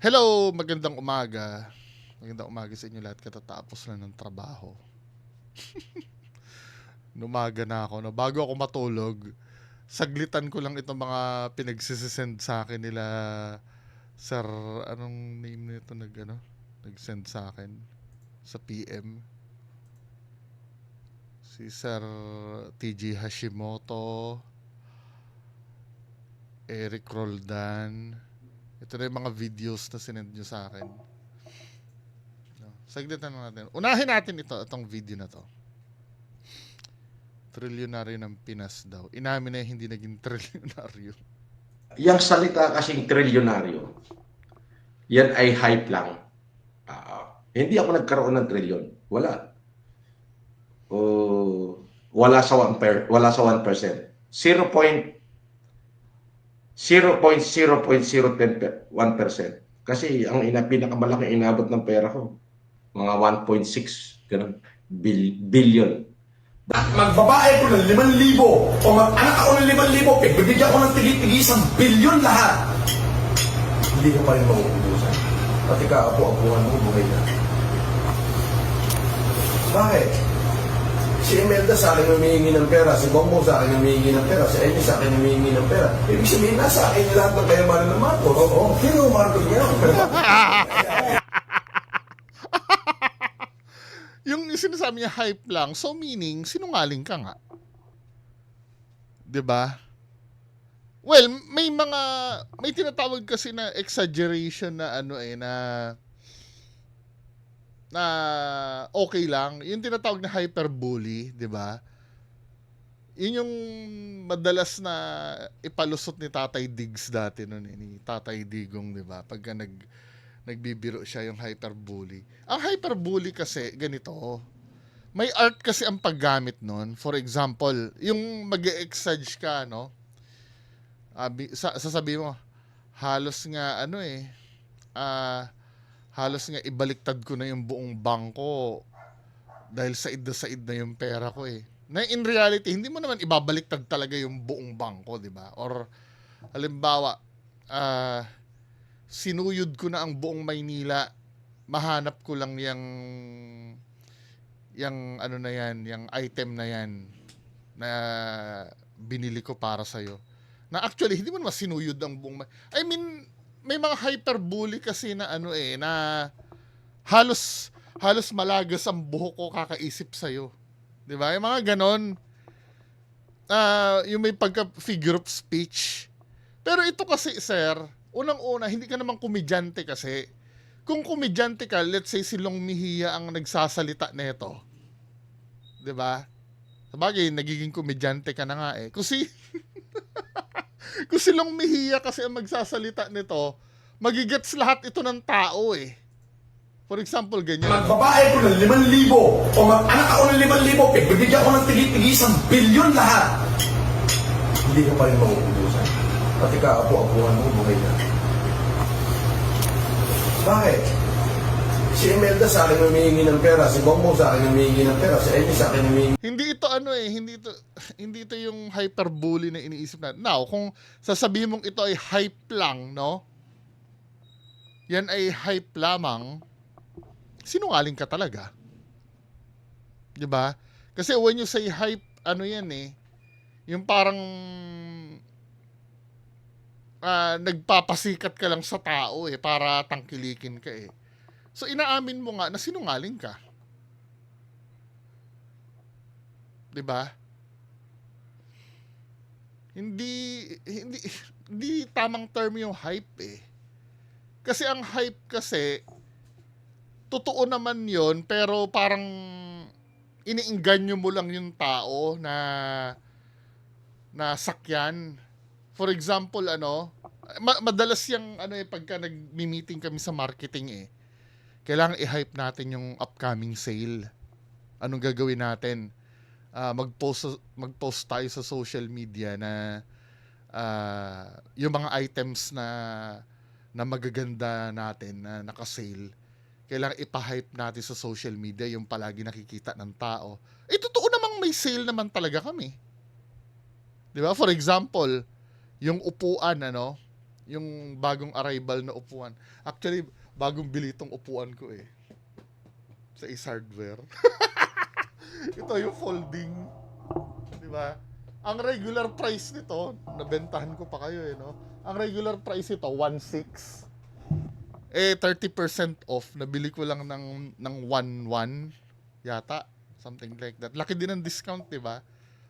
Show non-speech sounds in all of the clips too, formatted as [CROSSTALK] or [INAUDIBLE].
Hello, magandang umaga. Magandang umaga sa inyo lahat katatapos lang ng trabaho. [LAUGHS] Numaga na ako. No? Bago ako matulog, saglitan ko lang itong mga pinagsisend sa akin nila Sir, anong name nito nag ano? Nag-send sa akin sa PM. Si Sir TG Hashimoto, Eric Roldan, ito na yung mga videos na sinend nyo sa akin. No, saglitan na natin. Unahin natin ito, itong video na to. Trilyonaryo ng Pinas daw. Inamin na hindi naging [LAUGHS] trilyonaryo. Yang salita kasing trilyonaryo, yan ay hype lang. Ah, hindi ako nagkaroon ng trilyon. Wala. Oh, wala sa 1 per, wala sa 1%. 0. 0.0.001%. Kasi ang ina pinakamalaki inabot ng pera ko mga 1.6 ganun bil, billion. Magbabae ko ng 5,000 o mag-anak ako ng 5,000, pagbibigyan ko ng tigit-tigisang bilyon lahat. Hindi ka pa rin mauubusan. Pati ka, apo-apuhan mo, buhay na. Bakit? Si Imelda sa akin humihingi ng pera, si Bongbong sa akin humihingi ng pera, si Amy sa akin humihingi ng pera. Ibig sabihin, nasa akin lahat ng kayamanan ng Marcos. Oo, sino ang Marcos niya? [LAUGHS] yung sinasabi niya hype lang, so meaning, sinungaling ka nga. ba? Well, may mga, may tinatawag kasi na exaggeration na ano eh, na, na okay lang. Yung tinatawag na hyperbole, 'di ba? Yun yung madalas na ipalusot ni Tatay Diggs dati noon eh, ni Tatay Digong, 'di ba? Pagka nag nagbibiro siya yung hyperbole. Ang hyperbole kasi ganito. May art kasi ang paggamit nun. For example, yung mag exage ka, no? Abi, sa, sasabihin mo, halos nga ano eh, ah, halos nga ibaliktad ko na yung buong bangko dahil said na said na yung pera ko eh. Na in reality, hindi mo naman ibabaliktad talaga yung buong bangko, di ba? Or, halimbawa, ah, sinuyod ko na ang buong Maynila, mahanap ko lang yung yung ano na yan, yung item na yan na binili ko para sa Na actually hindi mo naman sinuyod ang buong I mean, may mga hyperbole kasi na ano eh na halos halos malagas ang buhok ko kakaisip sa 'Di ba? Yung mga ganon. Ah, yung may pagka figure of speech. Pero ito kasi, sir, unang-una, hindi ka naman komedyante kasi. Kung komedyante ka, let's say si Long Mejia ang nagsasalita nito. 'Di ba? Sabagay, nagiging komedyante ka na nga eh. Kung si [LAUGHS] Kung si Long Mejia kasi ang magsasalita nito, magigets lahat ito ng tao eh. For example, ganyan. Magbabae ko ng 5,000 o mag-anak ako ng 5,000, pagbibigyan ko ng tigit-tigisang bilyon lahat. Hindi ka pa rin mauubusan. Pati ka, apo-apuhan mo, buhay na. Bakit? Si Imelda sa akin humihingi ng pera, si Bongbong sa akin humihingi ng pera, si Amy sa akin humihingi Hindi ito ano eh, hindi ito hindi ito yung hyperbole na iniisip natin. Now, kung sasabihin mong ito ay hype lang, no? Yan ay hype lamang. Sinungaling ka talaga. 'Di ba? Kasi when you say hype, ano yan eh, yung parang ah, nagpapasikat ka lang sa tao eh para tangkilikin ka eh. So inaamin mo nga na sinungaling ka. 'di ba? Hindi hindi hindi tamang term yung hype eh. Kasi ang hype kasi totoo naman 'yon pero parang iniingganyo mo lang yung tao na na sakyan. For example, ano, ma- madalas yung ano eh pagka nagmi-meeting kami sa marketing eh. Kailangan i-hype natin yung upcoming sale. Anong gagawin natin? ah, mag-post mag-post tayo sa social media na ah, yung mga items na na magaganda natin na naka-sale kailangan ipa-hype natin sa social media yung palagi nakikita ng tao. Eh, totoo namang may sale naman talaga kami. Di ba? For example, yung upuan, ano, Yung bagong arrival na upuan. Actually, bagong bili itong upuan ko eh. Sa Ace Hardware. [LAUGHS] Ito yung folding. Di ba? Ang regular price nito, nabentahan ko pa kayo eh, no? Ang regular price ito, 1.6. Eh, 30% off. Nabili ko lang ng, ng 1.1 yata. Something like that. Laki din ang discount, di ba?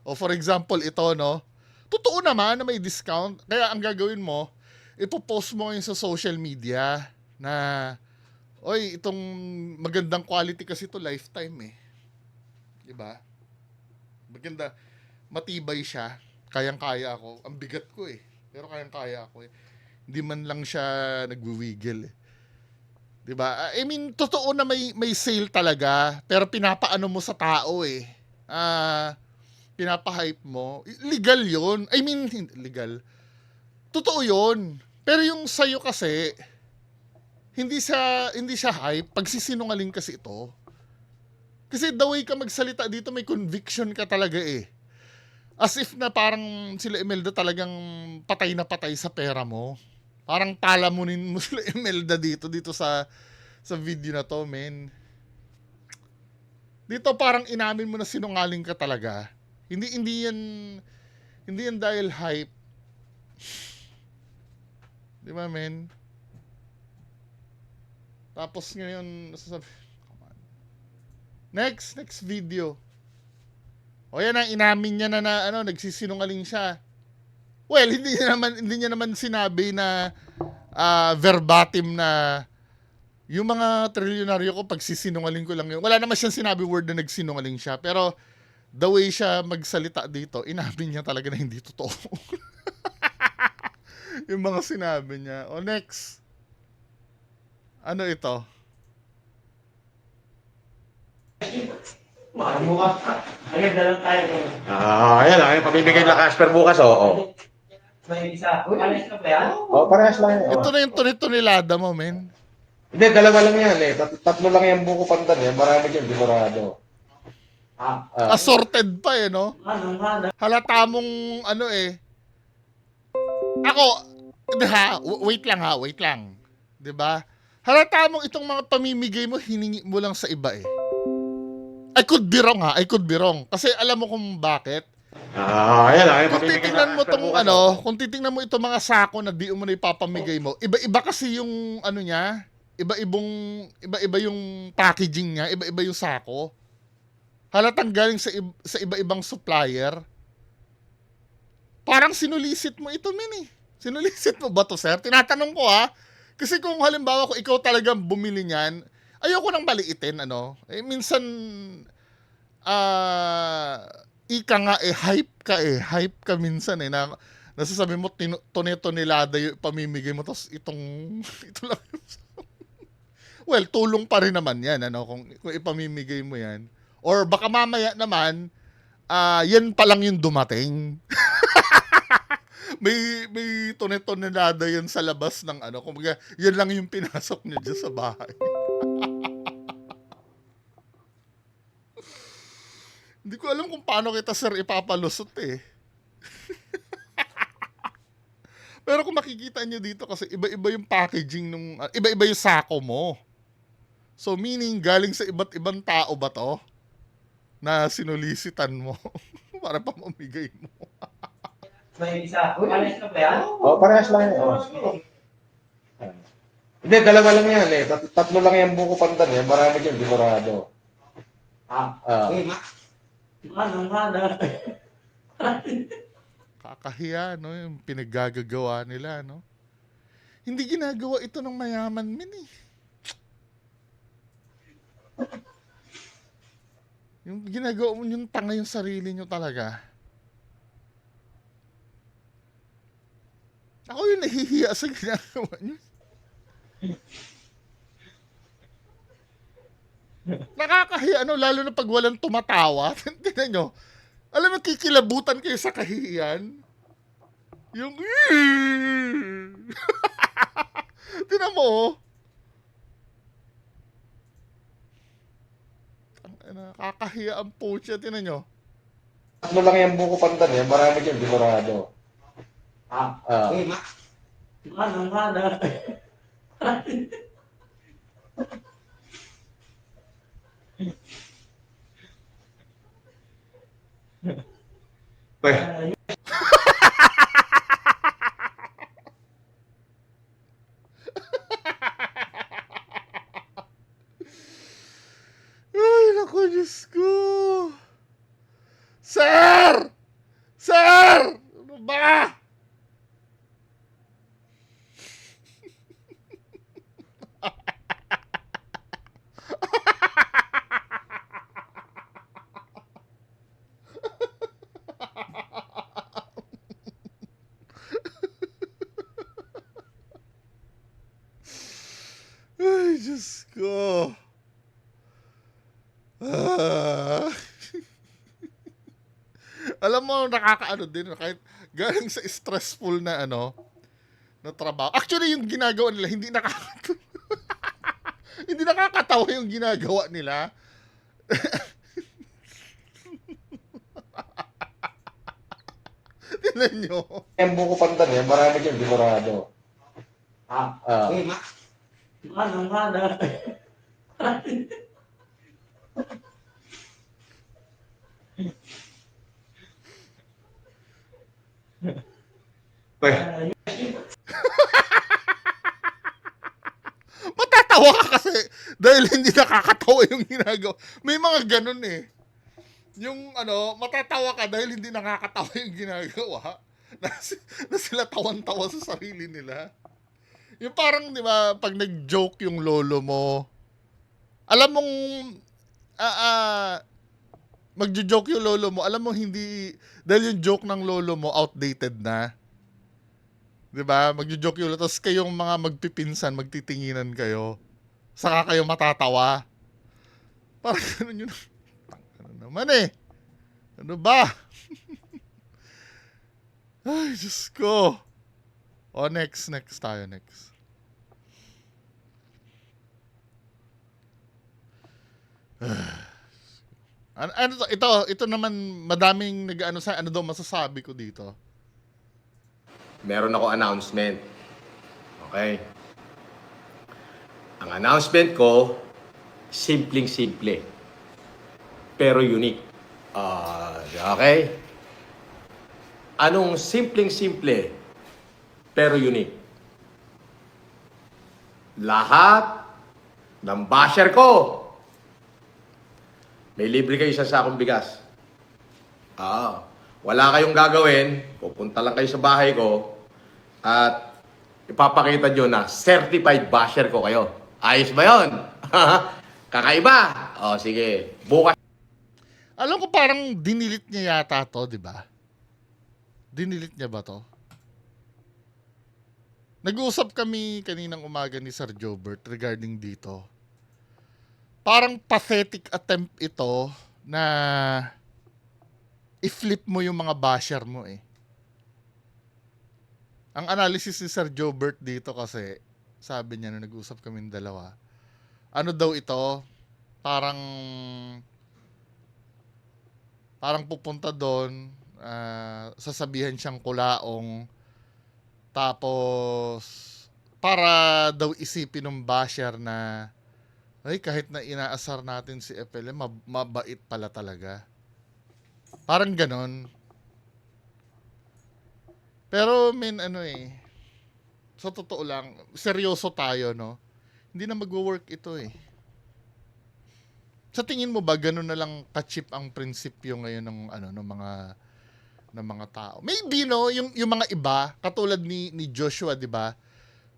O for example, ito, no? Totoo naman na may discount. Kaya ang gagawin mo, ipopost mo ngayon sa social media na, oy, itong magandang quality kasi ito lifetime eh. Di ba? Maganda. Matibay siya. Kayang-kaya ako. Ang bigat ko eh. Pero kayang-kaya ako eh. Hindi man lang siya nagwiwiggle eh. 'Di ba? I mean, totoo na may may sale talaga, pero pinapaano mo sa tao eh. Ah, pinapa-hype mo. Legal 'yon. I mean, legal. Totoo 'yon. Pero yung sa'yo kasi hindi siya hindi siya hype, pagsisinungaling kasi ito. Kasi the way ka magsalita dito, may conviction ka talaga eh. As if na parang sila Imelda talagang patay na patay sa pera mo. Parang palamunin mo [LAUGHS] sila Imelda dito, dito sa sa video na to, men. Dito parang inamin mo na sinungaling ka talaga. Hindi hindi yan hindi yan dahil hype. Di ba, men? Tapos ngayon, nasasabi. Next, next video. O yan ang inamin niya na, na ano, nagsisinungaling siya. Well, hindi niya naman hindi niya naman sinabi na ah, verbatim na yung mga trilyonaryo ko pagsisinungaling ko lang yun. Wala naman siyang sinabi word na nagsinungaling siya. Pero the way siya magsalita dito, inamin niya talaga na hindi totoo. [LAUGHS] yung mga sinabi niya. O next. Ano ito? Ano ka? Ayun, dalang tayo. Ah, ayan lang. Pamimigay na Casper bukas, oo. May isa. Alis ka ba yan? Oh, parehas lang yan. Ito na yung tunit-tunilada mo, men. Hindi, dalawa lang yan eh. Tat- tatlo lang yung buko pandan yan. Marami dyan, sigurado. Ah, Ah, Assorted pa eh, no? ano nga na? halata mong ano eh. Ako, hindi ha, w- wait lang ha, wait lang. 'Di ba? Halata mong itong mga pamimigay mo, hiningi mo lang sa iba eh. I could be wrong ha, I could be wrong. Kasi alam mo kung bakit. ah ayan lang. Kung titingnan mo tong ano, kung titingnan mo itong mga sako na di mo na ipapamigay mo, iba-iba kasi yung ano niya, iba-ibang iba-iba yung packaging niya, iba-iba yung sako. Halatang galing sa sa iba-ibang supplier. Parang sinulisit mo ito, min eh. Sinulisit mo ba to, sir? Tinatanong ko ha. Kasi kung halimbawa ko ikaw talagang bumili niyan, ayoko nang maliitin, ano. Eh, minsan, ah, ika nga eh, hype ka eh. Hype ka minsan eh. Na, nasasabi mo, tone-tonelada yung pamimigay mo, tapos itong, [LAUGHS] ito lang [LAUGHS] Well, tulong pa rin naman yan, ano, kung, kung ipamimigay mo yan. Or baka mamaya naman, ah yan pa lang yung dumating. [LAUGHS] may may tone-tonelada yan sa labas ng ano. Kumbaga, yan lang yung pinasok niya dyan sa bahay. [LAUGHS] Hindi ko alam kung paano kita sir ipapalusot eh. [LAUGHS] Pero kung makikita nyo dito kasi iba-iba yung packaging nung ah, iba-iba yung sako mo. So meaning galing sa iba't ibang tao ba to na sinulisitan mo [LAUGHS] para pamamigay mo. May isa. Alis ka ba yan? Oh, parehas lang yan. Oh. Hindi, dalawa lang yan eh. Tat- tatlo lang yung buko pandan yan. Marami dyan, sigurado. Ah, Ah. ano nga na? Kakahiya, no? Yung pinaggagawa nila, no? Hindi ginagawa ito ng mayaman min eh. Yung ginagawa mo yung tanga yung sarili nyo talaga. Ako yung nahihiya sa ginagawa nyo. Nakakahiya, ano, lalo na pag walang tumatawa. [LAUGHS] Tingnan nyo, alam mo, kikilabutan kayo sa kahihiyan. Yung... [LAUGHS] Tinan mo, oh. Nakakahiya ang pucha, tinan nyo. Tatlo lang yung buko pandan yan. Marami dyan, sigurado. Ah, Ah. Manang manang. Pwede. Ay, naku, Diyos ko. Sir! Sir! Ano ba? Ay, Ko. Ah. [LAUGHS] Alam mo, nakakaano din, kahit galing sa stressful na ano, na trabaho. Actually, yung ginagawa nila, hindi nakakatawa. [LAUGHS] hindi nakakatawa yung ginagawa nila. [LAUGHS] Tingnan nyo. Yung buko pandan yan, marami dyan, dimorado. Ah. Ah. Eh, ma. Manang Pwede. [LAUGHS] Matatawa ka kasi dahil hindi nakakatawa yung ginagawa. May mga ganun eh. Yung ano, matatawa ka dahil hindi nakakatawa yung ginagawa. [LAUGHS] Na, na sila tawan-tawa sa sarili nila. Yung parang, di ba, pag nag-joke yung lolo mo, alam mong, ah, ah, magjo-joke yung lolo mo, alam mo hindi, dahil yung joke ng lolo mo outdated na. 'Di ba? Magjo-joke yun. Tapos kayong mga magpipinsan, magtitinginan kayo. Saka kayo matatawa. Parang [LAUGHS] ganun yun. Ano naman eh. Ano ba? [LAUGHS] Ay, Diyos ko. O, next, next tayo, next. [SIGHS] ano, ano to? Ito, ito naman, madaming nag-ano sa, ano daw masasabi ko dito. meron ako announcement. Okay? Ang announcement ko, simpleng-simple. Pero unique. Ah, okay? Anong simpleng-simple pero unique? Lahat ng basher ko, may libre kayo sa sakong bigas. Ah, wala kayong gagawin, pupunta lang kayo sa bahay ko at ipapakita nyo na certified basher ko kayo. Ayos ba yon? [LAUGHS] Kakaiba? O sige, bukas Alam ko parang dinilit niya yata to, di ba? Dinilit niya ba to? Nag-uusap kami kaninang umaga ni Sir Jobert regarding dito. Parang pathetic attempt ito na i-flip mo yung mga basher mo eh. Ang analysis ni Sir Jobert dito kasi, sabi niya na nag-usap kami dalawa, ano daw ito, parang parang pupunta doon, ah, sasabihan siyang kulaong, tapos para daw isipin ng basher na ay kahit na inaasar natin si FLM, mab- mabait pala talaga. Parang ganon. Pero min ano eh, sa totoo lang, seryoso tayo no. Hindi na magwo-work ito eh. Sa tingin mo ba ganun na lang ka-cheap ang prinsipyo ngayon ng ano ng mga ng mga tao? Maybe no, yung yung mga iba katulad ni ni Joshua, 'di ba?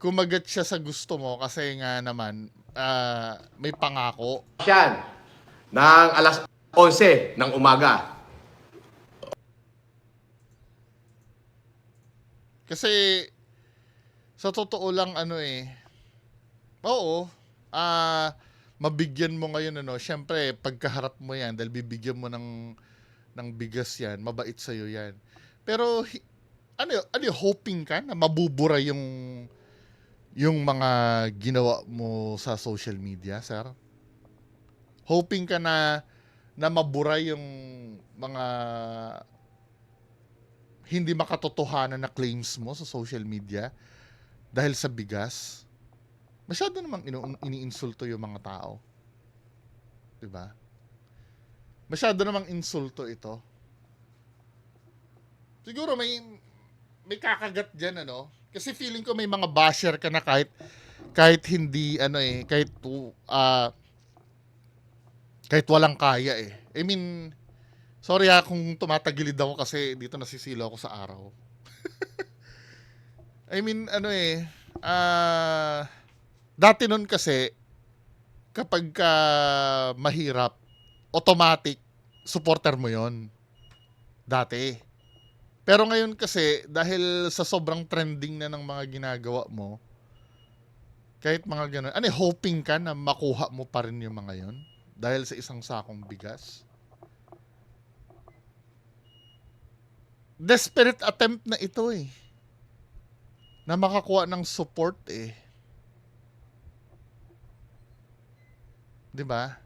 Kumagat siya sa gusto mo kasi nga naman ah, may pangako. yan ng alas 11 ng umaga. Kasi sa totoo lang ano eh. Oo. Ah, mabigyan mo ngayon ano, syempre pagkaharap mo 'yan dahil bibigyan mo ng ng bigas 'yan, mabait sa 'yan. Pero ano ano hoping ka na mabubura yung yung mga ginawa mo sa social media, sir? Hoping ka na na mabura yung mga hindi makatotohanan na claims mo sa social media dahil sa bigas, masyado namang inu- iniinsulto yung mga tao. 'Di ba? Masyado namang insulto ito. Siguro may may kakagat diyan ano, kasi feeling ko may mga basher ka na kahit kahit hindi ano eh, kahit ah kahit walang kaya eh. I mean, sorry ha kung tumatagilid ako kasi dito nasisilo ako sa araw. [LAUGHS] I mean, ano eh, ah, dati nun kasi, kapag ka mahirap, automatic, supporter mo yon Dati. Pero ngayon kasi, dahil sa sobrang trending na ng mga ginagawa mo, kahit mga ganun, ano hoping ka na makuha mo pa rin yung mga yon dahil sa isang sakong bigas. Desperate attempt na ito eh na makakuha ng support eh. 'Di ba?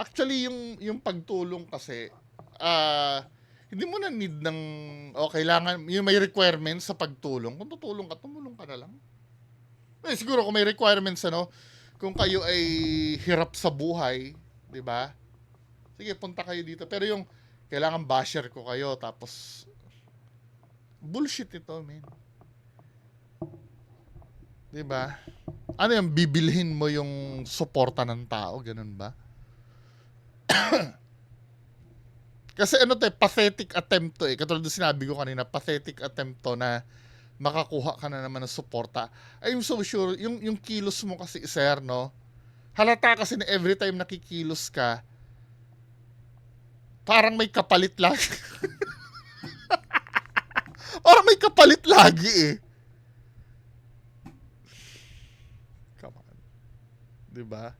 Actually yung yung pagtulong kasi ah hindi mo na need ng o kailangan yung may requirements sa pagtulong. Kung tutulong ka, tumulong ka na lang. Eh, siguro kung may requirements ano, kung kayo ay hirap sa buhay, 'di ba? Sige, punta kayo dito. Pero yung kailangan basher ko kayo tapos bullshit ito, man. 'Di ba? Ano yung bibilhin mo yung suporta ng tao, ganun ba? [COUGHS] Kasi ano to eh, pathetic attempt to eh. Katulad ng sinabi ko kanina, pathetic attempt to na makakuha ka na naman ng suporta. I'm so sure, yung, yung kilos mo kasi, sir, no? Halata kasi na every time nakikilos ka, parang may kapalit lagi. [LAUGHS] parang may kapalit lagi eh. Come on. Diba?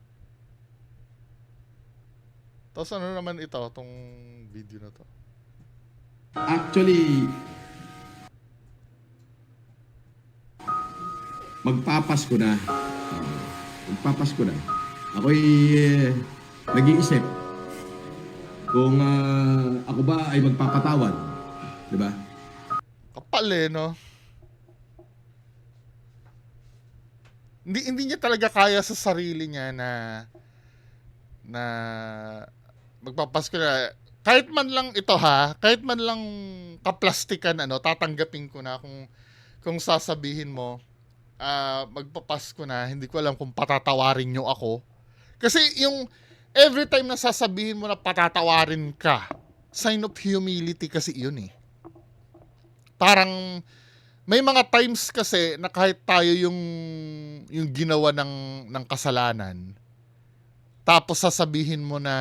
Tapos ano naman ito, tong video na to? Actually, magpapasko na. Magpapasko na. Ako'y eh, nag-iisip kung ah, ako ba ay magpapatawad. Di ba? Kapal eh, no? Hindi, hindi niya talaga kaya sa sarili niya na na magpapasko na kahit man lang ito ha, kahit man lang kaplastikan ano, tatanggapin ko na kung kung sasabihin mo ah magpapasko na, hindi ko alam kung patatawarin niyo ako. Kasi yung every time na sasabihin mo na patatawarin ka, sign of humility kasi yun eh parang may mga times kasi na kahit tayo yung yung ginawa ng ng kasalanan tapos sasabihin mo na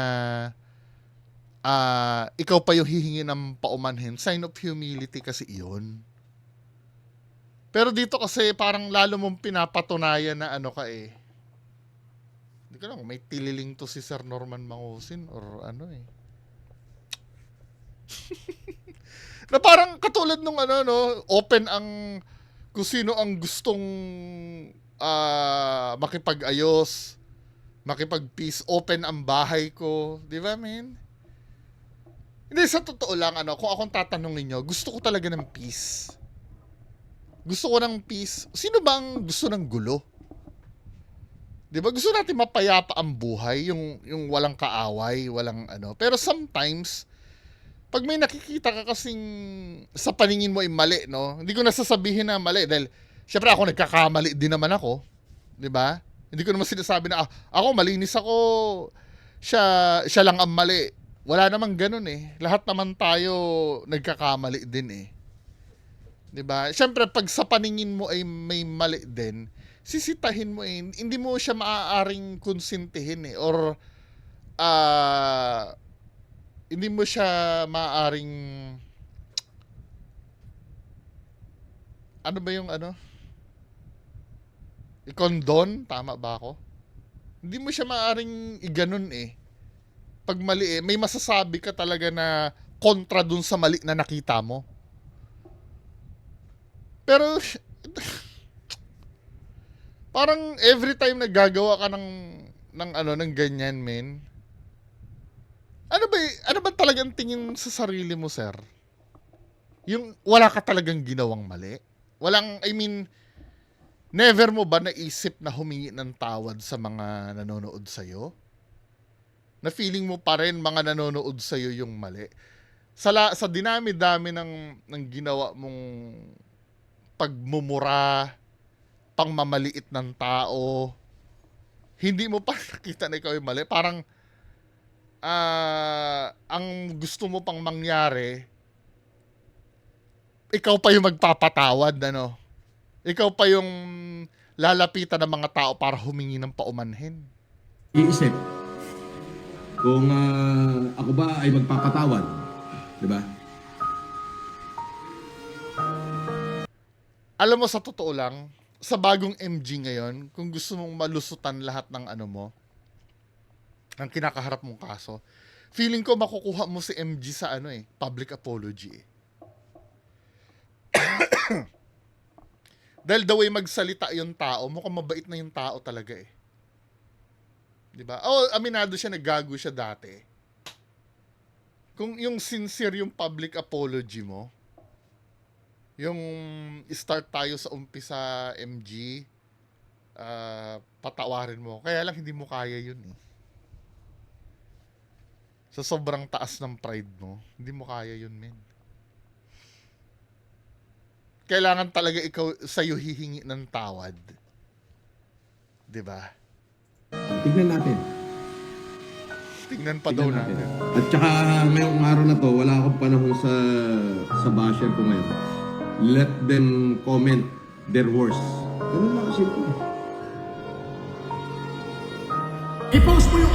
ah ikaw pa yung hihingi ng paumanhin. Sign of humility kasi iyon. Pero dito kasi parang lalo mong pinapatunayan na ano ka eh. Hindi ko lang may tililing to si Sir Norman Mangusin or ano eh. [LAUGHS] Na parang katulad nung ano no, open ang kung sino ang gustong ah, makipag-ayos, makipag-peace, open ang bahay ko, 'di ba, men? Hindi sa totoo lang ano, kung akong tatanungin niyo, gusto ko talaga ng peace. Gusto ko ng peace. Sino bang gusto ng gulo? 'Di ba? Gusto natin mapayapa ang buhay, yung yung walang kaaway, walang ano. Pero sometimes pag may nakikita ka kasing sa paningin mo ay mali, no? Hindi ko nasasabihin na mali dahil syempre ako nagkakamali din naman ako, 'di ba? Hindi ko naman sinasabi na ah, ako malinis ako, siya siya lang ang mali. Wala namang ganun eh. Lahat naman tayo nagkakamali din eh. 'Di ba? Syempre pag sa paningin mo ay may mali din, sisitahin mo eh. Hindi mo siya maaaring konsintihin eh or ah hindi mo siya maaring ano ba yung ano? I-condone? Tama ba ako? Hindi mo siya maaring iganon eh. Pag mali eh, may masasabi ka talaga na kontra dun sa mali na nakita mo. Pero [LAUGHS] parang every time nagagawa ka ng ng ano ng ganyan, men. Ano ba, ano ba talagang tingin sa sarili mo, sir? Yung wala ka talagang ginawang mali. Walang, I mean, never mo ba naisip na humingi ng tawad sa mga nanonood sa'yo? Na feeling mo pa rin mga nanonood sa'yo yung mali? Sa, la, sa dinami-dami ng, ng ginawa mong pagmumura, pangmamaliit ng tao, hindi mo pa [LAUGHS] nakita na ikaw yung mali. Parang, ah, ang gusto mo pang mangyari, ikaw pa yung magpapatawad, ano? Ikaw pa yung lalapitan ng mga tao para humingi ng paumanhin. Iisip kung ah, ako ba ay magpapatawad. Di ba? Alam mo, sa totoo lang, sa bagong MG ngayon, kung gusto mong malusutan lahat ng ano mo, ng kinakaharap mong kaso, feeling ko makukuha mo si MG sa ano eh, public apology eh. [COUGHS] Dahil the way magsalita yung tao, mukhang mabait na yung tao talaga eh. 'Di ba? Oh, aminado siya naggago siya dati. Kung yung sincere yung public apology mo, yung start tayo sa umpisa MG, ah, patawarin mo. Kaya lang hindi mo kaya yun eh. Sa sobrang taas ng pride mo, hindi mo kaya yun, men. Kailangan talaga ikaw sa'yo hihingi ng tawad. 'Di ba? Tignan natin. Tingnan pa daw natin. At saka ngayong araw na to, wala akong panahon sa sa basher ko ngayon. Let them comment their worst. Ganun lang kasimple. I-post mo yung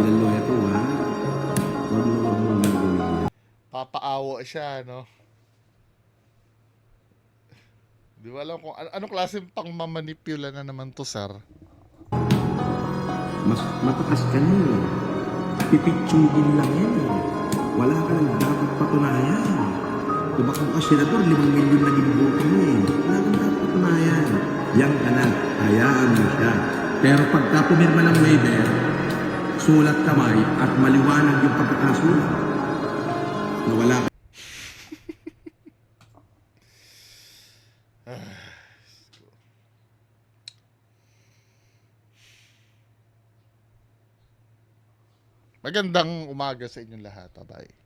sabi ng lawyer ko, ha? Huwag mo, huwag mo gagawin yan. Papaawa siya, no? Di ba alam kung ano, anong klaseng pang mamanipula na naman to, sir? Mas matakas ka na eh. Pipitsugin lang yan eh. Wala ka nang dapat patunayan. Tumakbo ka senador, limang milyon na ginubuto mo eh. Wala kang dapat patunayan. Yang ka na, hayaan mo siya. Pero pagka pumirma ng waiver, sulat kamay at maliwanag yung pagkakasulat. Na wala ka Magandang umaga sa inyong lahat. Bye.